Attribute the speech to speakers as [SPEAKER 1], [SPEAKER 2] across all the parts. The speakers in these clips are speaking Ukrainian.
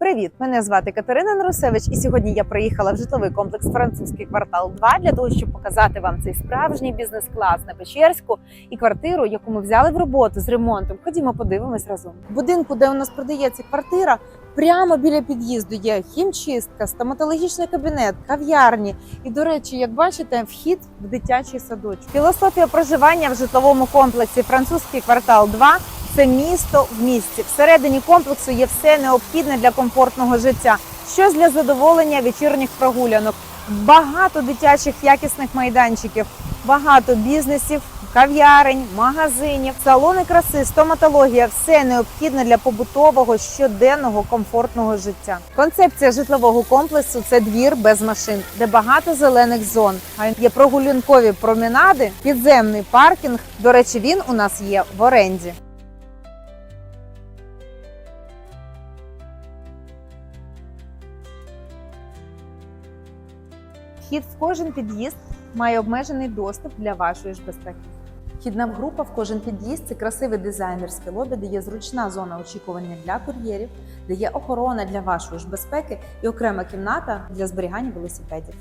[SPEAKER 1] Привіт! Мене звати Катерина Нарусевич, і сьогодні я приїхала в житловий комплекс Французький квартал 2 для того, щоб показати вам цей справжній бізнес-клас на Печерську і квартиру, яку ми взяли в роботу з ремонтом. Ходімо, подивимось разом. Будинку, де у нас продається квартира, прямо біля під'їзду є хімчистка, стоматологічний кабінет, кав'ярні. І, до речі, як бачите, вхід в дитячий садочок. Філософія проживання в житловому комплексі Французький квартал 2 це місто в місті. Всередині комплексу є все необхідне для комфортного життя. Щось для задоволення вечірніх прогулянок, багато дитячих якісних майданчиків, багато бізнесів, кав'ярень, магазинів, салони краси, стоматологія все необхідне для побутового щоденного комфортного життя. Концепція житлового комплексу це двір без машин, де багато зелених зон. А є прогулянкові променади, підземний паркінг. До речі, він у нас є в оренді. Вхід в кожен під'їзд має обмежений доступ для вашої ж безпеки. Вхідна група в кожен під'їзд це красиве дизайнерське лобі, де є зручна зона очікування для кур'єрів, де є охорона для вашої ж безпеки і окрема кімната для зберігання велосипедів.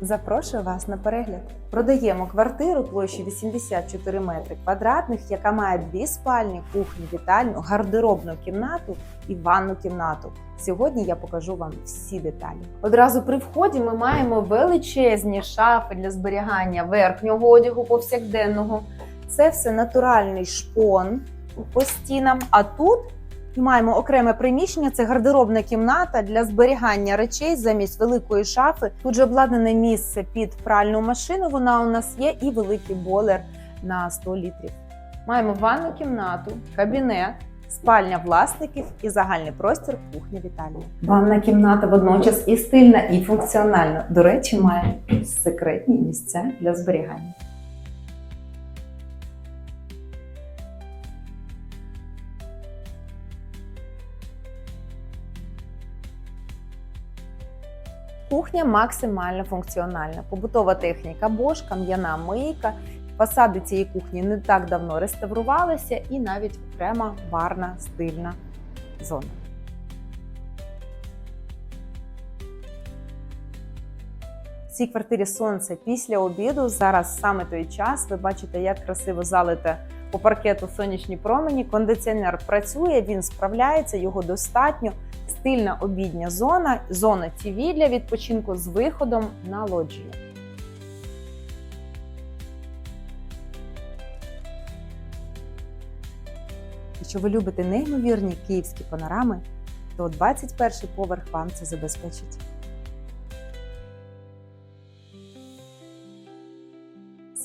[SPEAKER 1] Запрошую вас на перегляд. Продаємо квартиру площею 84 метри квадратних, яка має дві спальні, кухню, вітальню, гардеробну кімнату і ванну кімнату. Сьогодні я покажу вам всі деталі. Одразу при вході ми маємо величезні шафи для зберігання верхнього одягу повсякденного. Це все натуральний шпон по стінам. А тут маємо окреме приміщення. Це гардеробна кімната для зберігання речей замість великої шафи. Тут же обладнане місце під пральну машину. Вона у нас є, і великий бойлер на 100 літрів. Маємо ванну кімнату, кабінет, спальня власників і загальний простір кухня вітальня. Ванна кімната водночас і стильна, і функціональна. До речі, має секретні місця для зберігання. Кухня максимально функціональна. Побутова техніка Bosch, кам'яна мийка. Фасади цієї кухні не так давно реставрувалися, і навіть окрема барна стильна зона. В цій квартирі сонце після обіду. Зараз саме той час. Ви бачите, як красиво залите по паркету сонячні промені. Кондиціонер працює, він справляється, його достатньо. Стильна обідня зона, зона ТВ для відпочинку з виходом на лоджію. Якщо ви любите неймовірні київські панорами, то 21 поверх вам це забезпечить.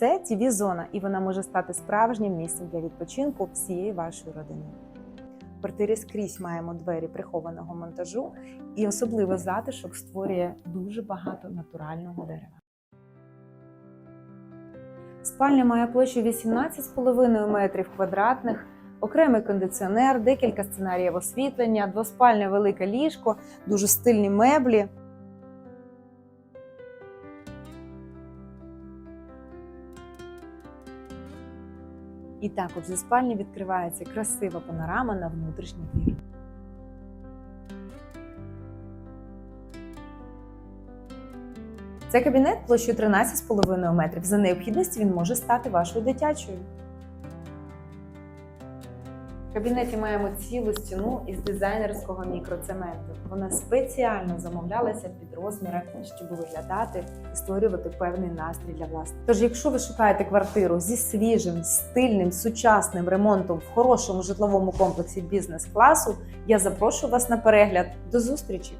[SPEAKER 1] Це tv зона і вона може стати справжнім місцем для відпочинку всієї вашої родини. В квартирі скрізь маємо двері прихованого монтажу, і особливо затишок створює дуже багато натурального дерева. Спальня має площу 18,5 метрів квадратних, окремий кондиціонер, декілька сценаріїв освітлення, двоспальне велике ліжко, дуже стильні меблі. І також зі спальні відкривається красива панорама на внутрішній двір. Це кабінет площею 13,5 метрів. За необхідності він може стати вашою дитячою. Кабінеті маємо цілу стіну із дизайнерського мікроцементу. Вона спеціально замовлялася під розміри, щоб виглядати і створювати певний настрій для вас. Тож, якщо ви шукаєте квартиру зі свіжим, стильним, сучасним ремонтом в хорошому житловому комплексі бізнес-класу, я запрошую вас на перегляд. До зустрічі!